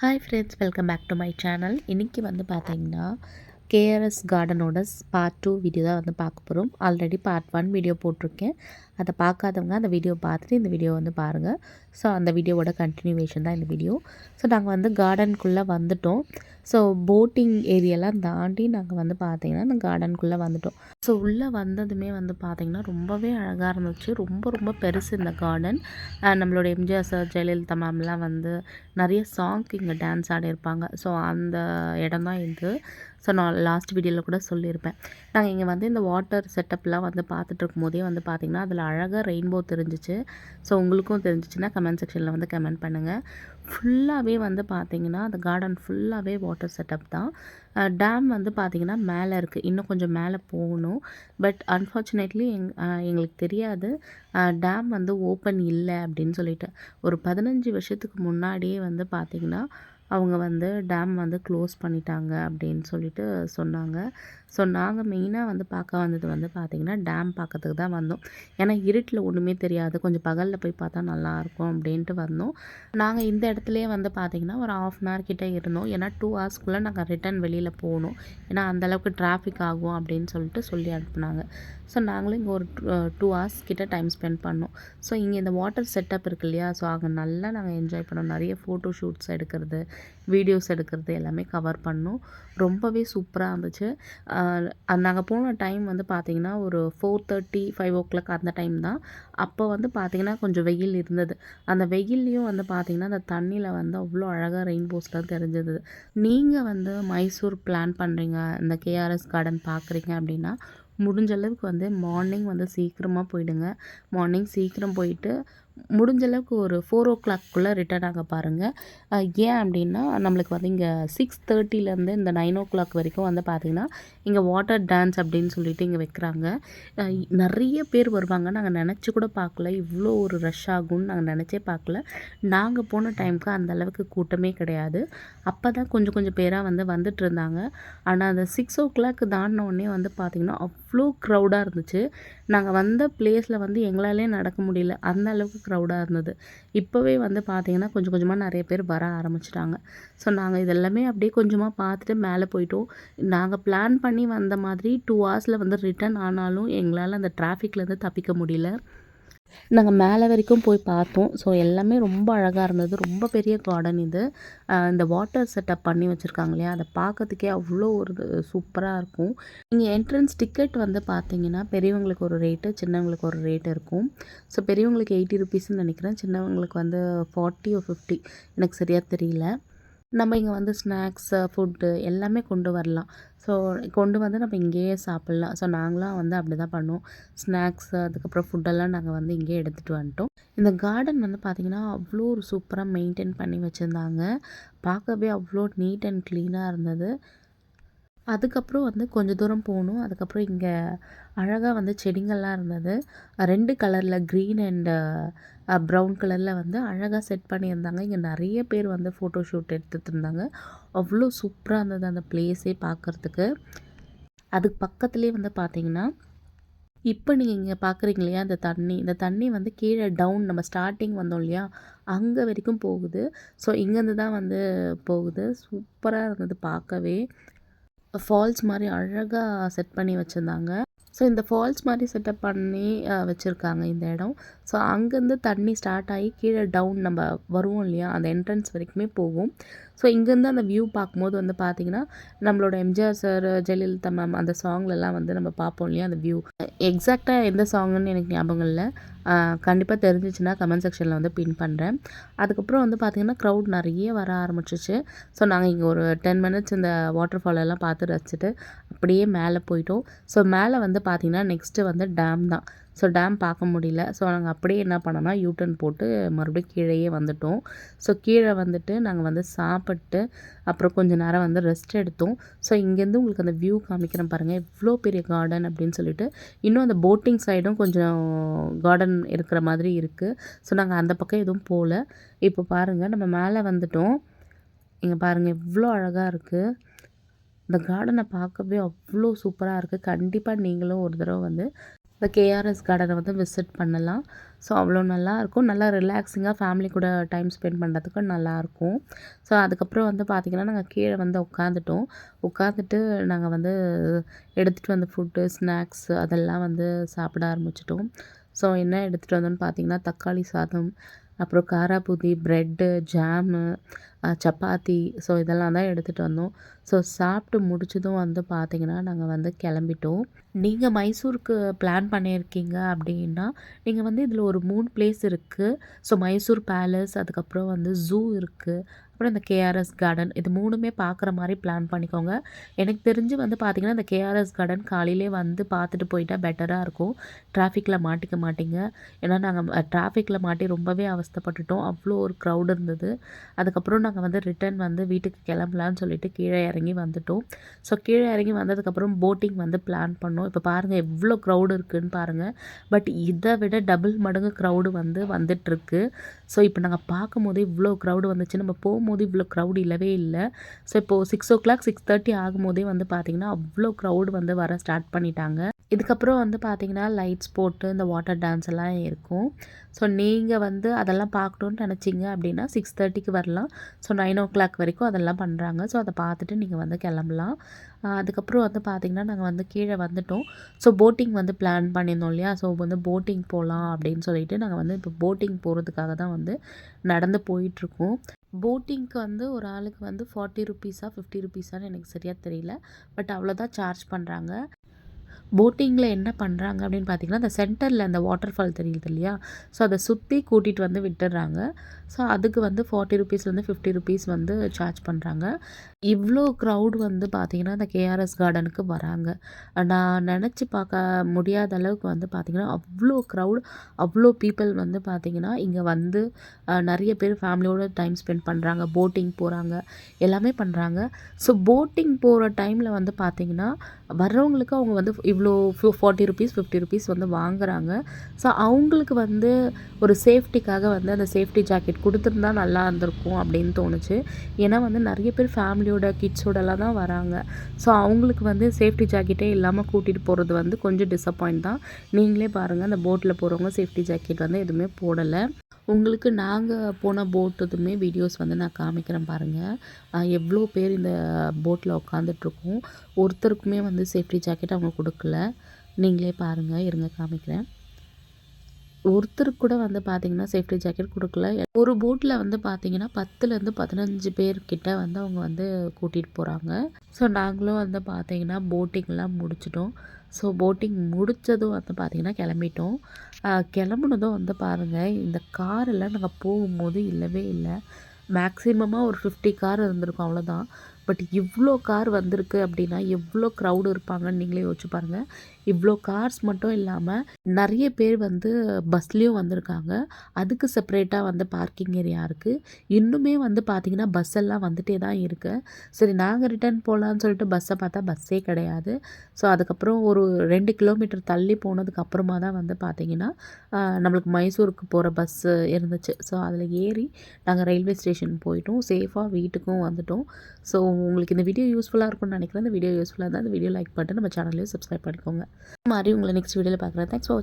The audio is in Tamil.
Hi friends welcome back to my channel இன்றைக்கி வந்து பார்த்தீங்கன்னா கேஆர்எஸ் கார்டனோட பார்ட் டூ வீடியோ தான் வந்து பார்க்க போகிறோம் ஆல்ரெடி பார்ட் ஒன் வீடியோ போட்டிருக்கேன். அதை பார்க்காதவங்க அந்த வீடியோ பார்த்துட்டு இந்த வீடியோ வந்து பாருங்கள் ஸோ அந்த வீடியோவோட கண்டினியூவேஷன் தான் இந்த வீடியோ ஸோ நாங்கள் வந்து கார்டனுக்குள்ளே வந்துட்டோம். ஸோ போட்டிங் ஏரியாலாம் தாண்டி நாங்கள் வந்து பார்த்திங்கன்னா அந்த கார்டனுக்குள்ளே வந்துட்டோம். ஸோ உள்ளே வந்ததுமே வந்து பார்த்திங்கன்னா ரொம்பவே அழகாக இருந்துச்சு. ரொம்ப ரொம்ப பெருசு இந்த கார்டன் நம்மளோட எம்ஜிஆர் சார் ஜெயலலிதா மேம்லாம் வந்து நிறைய சாங்க்கு இங்கே டான்ஸ் ஆடியிருப்பாங்க. ஸோ அந்த இடம் தான் இது. ஸோ நான் லாஸ்ட் வீடியோவில் கூட சொல்லியிருப்பேன். நாங்கள் இங்கே வந்து இந்த வாட்டர் செட்டப்லாம் வந்து பார்த்துட்டு இருக்கும் போதே வந்து பார்த்திங்கன்னா அதில் அழகாக ரெயின்போ தெரிஞ்சிச்சு. ஸோ உங்களுக்கும் தெரிஞ்சிச்சுன்னா கமெண்ட் செக்ஷனில் வந்து கமெண்ட் பண்ணுங்கள் ஃபுல்லாகவே வந்து பார்த்திங்கன்னா அந்த கார்டன் ஃபுல்லாகவே வாட்டர் செட்டப் தான். டேம் வந்து பார்த்திங்கன்னா மேலே இருக்குது இன்னும் கொஞ்சம் மேலே போகணும். பட் அன்ஃபார்ச்சுனேட்லி எங் எங்களுக்கு தெரியாது. டேம் வந்து ஓப்பன் இல்லை அப்படின்னு சொல்லிட்டு. ஒரு பதினஞ்சு வருஷத்துக்கு முன்னாடியே வந்து பார்த்திங்கன்னா அவங்க வந்து டேம் வந்து க்ளோஸ் பண்ணிட்டாங்க அப்படின்னு சொல்லிட்டு சொன்னாங்க. ஸோ நாங்கள் மெயினாக வந்து பார்க்க வந்தது வந்து பார்த்திங்கன்னா டேம் பார்க்கறதுக்கு தான் வந்தோம். ஏன்னா இருட்டில் ஒன்றுமே தெரியாது. கொஞ்சம் பகலில் போய் பார்த்தா நல்லாயிருக்கும் அப்படின்ட்டு வந்தோம். நாங்கள் இந்த இடத்துலையே வந்து பார்த்திங்கன்னா ஒரு ஆஃப் அன் ஹவர் கிட்டே இருந்தோம். ஏன்னா டூ ஹவர்ஸ்க்குள்ளே நாங்கள் ரிட்டன் வெளியில் போகணும். ஏன்னா அந்தளவுக்கு டிராஃபிக் ஆகும் அப்படின்னு சொல்லிட்டு சொல்லி அனுப்புனாங்க. ஸோ நாங்களும் இங்கே ஒரு டூ ஹவர்ஸ் கிட்டே டைம் ஸ்பெண்ட் பண்ணோம். ஸோ இங்கே இந்த வாட்டர் செட்டப் இருக்கு இல்லையா? ஸோ அங்கே நல்லா நாங்கள் என்ஜாய் பண்ணோம். நிறைய ஃபோட்டோ ஷூட்ஸ் எடுக்கிறது. வீடியோஸ் எடுக்கிறது எல்லாமே கவர் பண்ணோம். ரொம்பவே சூப்பராக இருந்துச்சு. நாங்கள் போன டைம் வந்து பார்த்திங்கன்னா ஒரு four thirty five o'clock அந்த டைம் தான். அப்போ வந்து பார்த்திங்கன்னா கொஞ்சம் வெயில் இருந்தது. அந்த வெயில்லையும் வந்து பார்த்திங்கன்னா அந்த தண்ணியில் வந்து அவ்வளோ அழகாக ரெயின்போஸ்லாம் தெரிஞ்சது. நீங்கள் வந்து மைசூர் பிளான் பண்ணுறீங்க இந்த கேஆர்எஸ் கார்டன் பார்க்குறீங்க அப்படின்னா முடிஞ்ச அளவுக்கு வந்து மார்னிங் வந்து சீக்கிரமாக போயிடுங்க. மார்னிங் சீக்கிரம் போயிட்டு முடிஞ்ச அளவுக்கு ஒரு ஃபோர் ஓ கிளாக்குள்ளே ரிட்டர்ன் ஆக பாருங்கள் ஏன் அப்படின்னா நம்மளுக்கு வந்து இங்கே சிக்ஸ் தேர்ட்டிலேருந்து இந்த நைன் ஓ கிளாக் வரைக்கும் வந்து பார்த்திங்கன்னா இங்கே வாட்டர் டான்ஸ் அப்படின்னு சொல்லிட்டு இங்கே வைக்கிறாங்க. நிறைய பேர் வருவாங்க. நாங்கள் நினச்சி கூட பார்க்கல. இவ்வளோ ஒரு ரஷ் ஆகும்னு நாங்கள் நினச்சே பார்க்கல. நாங்கள் போன டைமுக்கு அந்த அளவுக்கு கூட்டமே கிடையாது. அப்போ தான் கொஞ்சம் கொஞ்சம் பேராக வந்து வந்துட்டு இருந்தாங்க. ஆனால் அந்த சிக்ஸ் ஓ கிளாக் தாண்டினோடனே வந்து பார்த்திங்கன்னா அவ்வளோ க்ரௌடாக இருந்துச்சு. நாங்கள் வந்த பிளேஸில் வந்து எங்களாலே நடக்க முடியல. அந்த அளவுக்கு க்ரௌடாக இருந்தது. இப்போவே வந்து பார்த்திங்கன்னா கொஞ்சம் கொஞ்சமாக நிறைய பேர் வர ஆரம்பிச்சிட்டாங்க. ஸோ நாங்கள் இதெல்லாமே அப்படியே கொஞ்சமாக பார்த்துட்டு மேலே போயிட்டோம். நாங்கள் பிளான் பண்ணி வந்த மாதிரி டூ ஹவர்ஸில் வந்து ரிட்டர்ன் ஆனாலும் எங்களால் அந்த டிராஃபிக்லேருந்து தப்பிக்க முடியல. நாங்கள் மேலே வரைக்கும் போய் பார்த்தோம். ஸோ எல்லாமே ரொம்ப அழகாக இருந்தது. ரொம்ப பெரிய கார்டன் இது. இந்த வாட்டர் செட்டப் பண்ணி வச்சுருக்காங்க இல்லையா? அதை பார்க்கறதுக்கே அவ்வளோ ஒரு சூப்பராக இருக்கும். நீங்கள் என்ட்ரன்ஸ் டிக்கெட் வந்து பார்த்தீங்கன்னா பெரியவங்களுக்கு ஒரு ரேட்டு சின்னவங்களுக்கு ஒரு ரேட் இருக்கும். ஸோ பெரியவங்களுக்கு எயிட்டி ருபீஸ்ன்னு நினைக்கிறேன். சின்னவங்களுக்கு வந்து ஃபார்ட்டி ஓ ஃபிஃப்டி எனக்கு சரியாக தெரியல. நம்ம இங்கே வந்து ஸ்நாக்ஸு ஃபுட்டு எல்லாமே கொண்டு வரலாம். ஸோ கொண்டு வந்து நம்ம இங்கேயே சாப்பிட்லாம். ஸோ நாங்களாம் வந்து அப்படி தான் பண்ணுவோம். ஸ்நாக்ஸு அதுக்கப்புறம் ஃபுட்டெல்லாம் நாங்கள் வந்து இங்கேயே எடுத்துகிட்டு வந்துட்டோம். இந்த கார்டன் வந்து பார்த்திங்கன்னா அவ்வளோ ஒரு சூப்பராக மெயின்டைன் பண்ணி வச்சுருந்தாங்க. பார்க்கவே அவ்வளோ நீட் அண்ட் க்ளீனாக இருந்தது. அதுக்கப்புறம் வந்து கொஞ்சம் தூரம் போகணும். அதுக்கப்புறம் இங்கே அழகாக வந்து செடிங்கள்லாம் இருந்தது. ரெண்டு கலரில் க்ரீன் அண்டு ப்ரௌன் கலரில் வந்து அழகாக செட் பண்ணியிருந்தாங்க. இங்கே நிறைய பேர் வந்து ஃபோட்டோ ஷூட் எடுத்துகிட்டு இருந்தாங்க. அவ்வளோ சூப்பராக இருந்தது அந்த பிளேஸே பார்க்குறதுக்கு அதுக்கு பக்கத்துலேயே வந்து பார்த்தீங்கன்னா இப்போ நீங்கள் இங்கே பார்க்குறீங்க இல்லையா அந்த தண்ணி. இந்த தண்ணி வந்து கீழே டவுன் நம்ம ஸ்டார்டிங் வந்தோம் இல்லையா அங்கே வரைக்கும் போகுது. ஸோ இங்கேருந்து தான் வந்து போகுது. சூப்பராக இருந்தது பார்க்கவே. ஃபால்ஸ் மாதிரி அழகாக செட் பண்ணி வச்சுருந்தாங்க. ஸோ இந்த ஃபால்ஸ் மாதிரி செட்டப் பண்ணி வச்சுருக்காங்க இந்த இடம். ஸோ அங்கேருந்து தண்ணி ஸ்டார்ட் ஆகி கீழே டவுன் நம்ம வருவோம் இல்லையா? அந்த என்ட்ரன்ஸ் வரைக்குமே போவோம் ஸோ இங்கேருந்து அந்த வியூ பார்க்கும்போது வந்து பார்த்திங்கன்னா நம்மளோட எம்ஜிஆர் சார் ஜெயலலிதா மேம் அந்த சாங்லலாம் வந்து நம்ம பார்ப்போம் இல்லையா அந்த வியூ எக்ஸாக்டாக எந்த சாங்குன்னு எனக்கு ஞாபகம் இல்லை. கண்டிப்பாக தெரிஞ்சிச்சுன்னா கமெண்ட் செக்ஷனில் வந்து பின் பண்ணுறேன் அதுக்கப்புறம் வந்து பார்த்திங்கன்னா க்ரௌட் நிறைய வர ஆரம்பிச்சிச்சு. ஸோ நாங்கள் இங்கே ஒரு டென் மினிட்ஸ் இந்த வாட்டர் ஃபால் எல்லாம் பார்த்து ரசிச்சுட்டு அப்படியே மேலே போயிட்டோம். ஸோ மேலே வந்து பார்த்திங்கன்னா நெக்ஸ்ட்டு வந்து டேம் தான். ஸோ டேம் பார்க்க முடியல. ஸோ நாங்கள் அப்படியே என்ன பண்ணோம்னா யூட்டன் போட்டு மறுபடியும் கீழேயே வந்துட்டோம். ஸோ கீழே வந்துட்டு நாங்கள் வந்து சாப்பிட்டு அப்புறம் கொஞ்சம் நேரம் வந்து ரெஸ்ட் எடுத்தோம். ஸோ இங்கேருந்து உங்களுக்கு அந்த வியூ காமிக்கிறேன் பாருங்கள் இவ்வளோ பெரிய கார்டன் அப்படின்னு சொல்லிட்டு இன்னும் அந்த போட்டிங் சைடும் கொஞ்சம் கார்டன் இருக்கிற மாதிரி இருக்குது ஸோ நாங்கள் அந்த பக்கம் எதுவும் போகல இப்போ பாருங்கள் நம்ம மேலே வந்துட்டோம். இங்கே பாருங்கள் எவ்வளோ அழகாக இருக்குது இந்த கார்டனை பார்க்கவே அவ்வளோ சூப்பராக இருக்குது கண்டிப்பாக நீங்களும் ஒரு தடவை வந்து இந்த கேஆர்எஸ் கார்டனை வந்து விசிட் பண்ணலாம். ஸோ அவ்வளோ நல்லாயிருக்கும். நல்லா ரிலாக்ஸிங்காக ஃபேமிலி கூட டைம் ஸ்பெண்ட் பண்ணுறதுக்கு நல்லாயிருக்கும். ஸோ அதுக்கப்புறம் வந்து பார்த்திங்கன்னா நாங்கள் கீழே வந்து உட்காந்துட்டோம் உட்காந்துட்டு நாங்கள் வந்து எடுத்துகிட்டு வந்த ஃபுட்டு ஸ்நாக்ஸ் அதெல்லாம் வந்து சாப்பிட ஆரம்பிச்சிட்டோம். ஸோ என்ன எடுத்துகிட்டு வந்தோன்னு பார்த்திங்கன்னா தக்காளி சாதம் அப்புறம் காராபூதி ப்ரெட்டு ஜாமு சப்பாத்தி. ஸோ இதெல்லாம் தான் எடுத்துகிட்டு வந்தோம். ஸோ சாப்பிட்டு முடிச்சதும் வந்து பார்த்திங்கன்னா நாங்கள் வந்து கிளம்பிட்டோம். நீங்கள் மைசூருக்கு பிளான் பண்ணியிருக்கீங்க அப்படின்னா நீங்கள் வந்து இதில் ஒரு மூணு பிளேஸ் இருக்குது ஸோ மைசூர் பேலஸ் அதுக்கப்புறம் வந்து ஜூ இருக்குது அப்புறம் இந்த கேஆர்எஸ் கார்டன் இது மூணுமே பார்க்குற மாதிரி பிளான் பண்ணிக்கோங்க. எனக்கு தெரிஞ்சு வந்து பார்த்திங்கன்னா இந்த கேஆர்எஸ் கார்டன் காலையிலே வந்து பார்த்துட்டு போயிட்டால் பெட்டராக இருக்கும். டிராஃபிக்கில் மாட்டிக்க மாட்டிங்க. ஏன்னா நாங்கள் டிராஃபிக்கில் மாட்டி ரொம்பவே அவஸ்தப்பட்டுட்டோம். அவ்வளோ ஒரு க்ரௌட் இருந்தது. அதுக்கப்புறம் நாங்கள் வந்து ரிட்டன் வந்து வீட்டுக்கு கிளம்பலான்னு சொல்லிட்டு கீழே இறங்கி வந்துட்டோம். ஸோ கீழே இறங்கி வந்ததுக்கப்புறம் போட்டிங் வந்து பிளான் பண்ணோம். இப்போ பாருங்கள் எவ்வளோ க்ரௌடு இருக்குதுன்னு பாருங்கள் பட் இதை விட டபுள் மடங்கு க்ரௌடு வந்து வந்துட்டுருக்கு. ஸோ இப்போ நாங்கள் பார்க்கும்போது இவ்வளோ க்ரௌடு வந்துச்சு. நம்ம போகும் போகும்போது இவ்வளோ க்ரௌட் இல்லவே இல்லை. ஸோ இப்போது six o'clock six thirty ஆகும்போதே வந்து பார்த்திங்கன்னா அவ்வளோ க்ரௌடு வந்து வர ஸ்டார்ட் பண்ணிட்டாங்க. இதுக்கப்புறம் வந்து பார்த்திங்கன்னா லைட்ஸ் போட்டு இந்த வாட்டர் டான்ஸ் எல்லாம் இருக்கும். ஸோ நீங்கள் வந்து அதெல்லாம் பார்க்கணுன்னு நினச்சிங்க அப்படின்னா சிக்ஸ் தேர்ட்டிக்கு வரலாம். ஸோ நைன் ஓ கிளாக் வரைக்கும் அதெல்லாம் பண்ணுறாங்க ஸோ அதை பார்த்துட்டு நீங்கள் வந்து கிளம்பலாம். அதுக்கப்புறம் வந்து பார்த்திங்கன்னா நாங்கள் வந்து கீழே வந்துட்டோம். ஸோ போட்டிங் வந்து பிளான் பண்ணியிருந்தோம் இல்லையா? ஸோ வந்து போட்டிங் போகலாம் அப்படின்னு சொல்லிட்டு நாங்கள் வந்து இப்போ போட்டிங் போகிறதுக்காக தான் வந்து நடந்து போயிட்டுருக்கோம். போட்டிங்க்கு வந்து ஒரு ஆளுக்கு வந்து ஃபார்ட்டி ருப்பீஸா ஃபிஃப்டி ருபீஸான்னு எனக்கு சரியாக தெரியல. பட் அவ்வளோதான் சார்ஜ் பண்ணுறாங்க போட்டிங்கில் என்ன பண்ணுறாங்க அப்படின்னு பார்த்தீங்கன்னா அந்த சென்டரில் அந்த வாட்டர் ஃபால் தெரியுது இல்லையா? ஸோ அதை சுற்றி கூட்டிகிட்டு வந்து விட்டுடுறாங்க. ஸோ அதுக்கு வந்து ஃபார்ட்டி ருபீஸ்லேருந்து ஃபிஃப்டி ருபீஸ் வந்து சார்ஜ் பண்ணுறாங்க இவ்வளோ க்ரௌட் வந்து பார்த்திங்கன்னா அந்த கேஆர்எஸ் கார்டனுக்கு வராங்க. நான் நினச்சி பார்க்க முடியாத அளவுக்கு வந்து பார்த்திங்கன்னா அவ்வளோ க்ரௌட் அவ்வளோ பீப்புள் வந்து பார்த்திங்கன்னா இங்கே வந்து நிறைய பேர் ஃபேமிலியோடு டைம் ஸ்பெண்ட் பண்ணுறாங்க போட்டிங் போகிறாங்க எல்லாமே பண்ணுறாங்க ஸோ போட்டிங் போகிற டைமில் வந்து பார்த்திங்கன்னா வர்றவங்களுக்கு அவங்க வந்து இவ்வளோ ஃபார்ட்டி ருபீஸ் ஃபிஃப்டி ருபீஸ் வந்து வாங்குறாங்க. ஸோ அவங்களுக்கு வந்து ஒரு சேஃப்டிக்காக வந்து அந்த சேஃப்டி ஜாக்கெட் கொடுத்துருந்தா நல்லா இருந்திருக்கும் அப்படின்னு தோணுச்சு. ஏன்னா வந்து நிறைய பேர் ஃபேமிலியோட கிட்ஸோடலாம் தான் வராங்க. ஸோ அவங்களுக்கு வந்து சேஃப்டி ஜாக்கெட்டே இல்லாமல் கூட்டிகிட்டு போகிறது வந்து கொஞ்சம் டிசப்பாயிண்ட் தான். நீங்களே பாருங்கள் அந்த போட்டில் போகிறவங்க சேஃப்டி ஜாக்கெட் வந்து எதுவுமே போடலை. உங்களுக்கு நாங்கள் போன போட்டதுமே வீடியோஸ் வந்து நான் காமிக்கிறேன் பாருங்கள் எவ்வளோ பேர் இந்த போட்டில் உட்காந்துட்ருக்கோம் ஒருத்தருக்குமே வந்து சேஃப்டி ஜாக்கெட் அவங்க கொடுக்கல. நீங்களே பாருங்கள் இருங்க காமிக்கிறேன். ஒருத்தருக்கு கூட வந்து பார்த்திங்கன்னா சேஃப்டி ஜாக்கெட் கொடுக்கல. ஒரு போட்டில் வந்து பார்த்திங்கன்னா பத்துலேருந்து பதினஞ்சு பேர்கிட்ட வந்து அவங்க வந்து கூட்டிகிட்டு போகிறாங்க ஸோ நாங்களும் வந்து பார்த்திங்கன்னா போட்டிங்லாம் முடிச்சிட்டோம். ஸோ போட்டிங் முடித்ததும் வந்து பார்த்திங்கன்னா கிளம்பிட்டோம். கிளம்புனதும் வந்து பாருங்கள் இந்த காரெல்லாம் நாங்கள் போகும்போது இல்லவே இல்லை. மேக்ஸிமமாக ஒரு ஃபிஃப்டி கார் இருந்திருக்கும் அவ்வளோதான் பட் இவ்வளோ கார் வந்திருக்கு அப்படின்னா எவ்வளோ க்ரௌடு இருப்பாங்கன்னு நீங்களே யோசிச்சு பாருங்கள் இவ்வளோ கார்ஸ் மட்டும் இல்லாமல் நிறைய பேர் வந்து பஸ்லேயும் வந்திருக்காங்க. அதுக்கு செப்பரேட்டாக வந்து பார்க்கிங் ஏரியா இருக்குது இன்னுமே வந்து பார்த்திங்கன்னா பஸ் எல்லாம் வந்துகிட்டே தான் இருக்குது சரி நாங்கள் ரிட்டர்ன் போகலான்னு சொல்லிட்டு பஸ்ஸை பார்த்தா பஸ்ஸே கிடையாது. ஸோ அதுக்கப்புறம் ஒரு ரெண்டு கிலோமீட்டர் தள்ளி போனதுக்கப்புறமா தான் வந்து பார்த்திங்கன்னா நம்மளுக்கு மைசூருக்கு போகிற பஸ்ஸு இருந்துச்சு. ஸோ அதில் ஏறி நாங்கள் ரயில்வே ஸ்டேஷன் போயிட்டோம். சேஃபாக வீட்டுக்கும் வந்துட்டோம். ஸோ உங்களுக்கு இந்த வீடியோ யூஸ்ஃபுல்லாக இருக்கும்னு நினைக்கிறேன். இந்த வீடியோ யூஸ்ஃபுல்லாக இருந்தால் அந்த வீடியோ லைக் பண்ணிட்டு நம்ம சேனலையும் சப்ஸ்கிரைப் பண்ணிக்கோங்க. மாதிரி உங்களை நெக்ஸ்ட் வீடியோவில் பார்க்குறேன். Thanks for